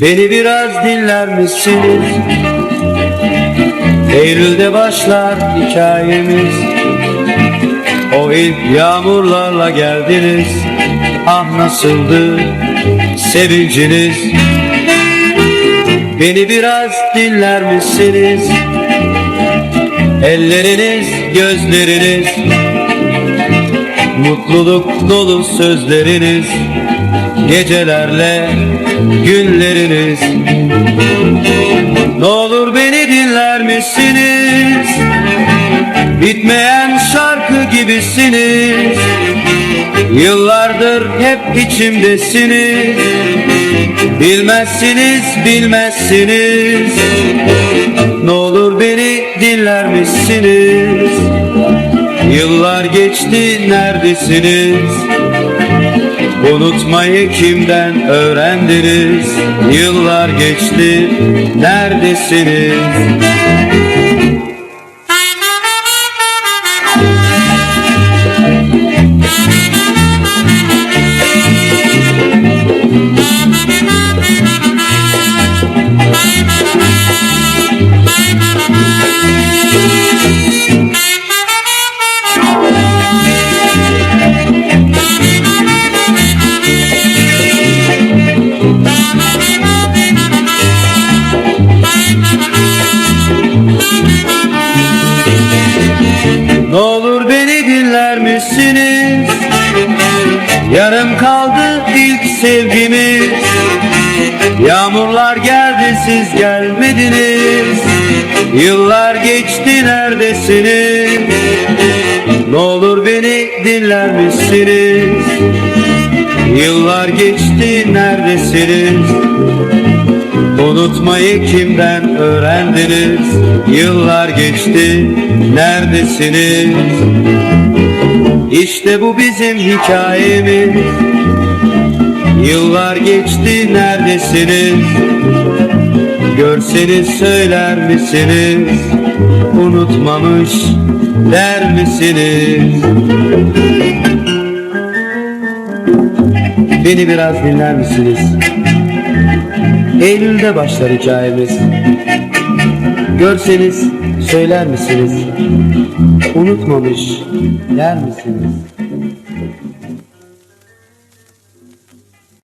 Beni biraz dinler misiniz? Eylül'de başlar hikayemiz. O ilk yağmurlarla geldiniz. Ah nasıldı sevinciniz? Beni biraz dinler misiniz? Elleriniz, gözleriniz. Mutluluk dolu sözleriniz Gecelerle günleriniz Ne olur beni dinler misiniz? Bitmeyen şarkı gibisiniz Yıllardır hep içimdesiniz Bilmezsiniz, bilmezsiniz Ne olur beni dinler misiniz? Yıllar geçti neredesiniz? Unutmayı kimden öğrendiniz? Yıllar geçti neredesiniz? Ne olur beni dinler misiniz? Yarım kaldı ilk sevgimiz Yağmurlar geldi siz gelmediniz Yıllar geçti neredesiniz? Ne olur beni dinler misiniz? Yıllar geçti neredesiniz? Unutmayı kimden öğrendiniz? Yıllar geçti, neredesiniz? İşte bu bizim hikayemiz. Yıllar geçti, neredesiniz? Görseniz söyler misiniz? Unutmamış der misiniz? Beni biraz dinler misiniz? Eylül'de başlar hikayemiz Görseniz söyler misiniz? Unutmamış der misiniz?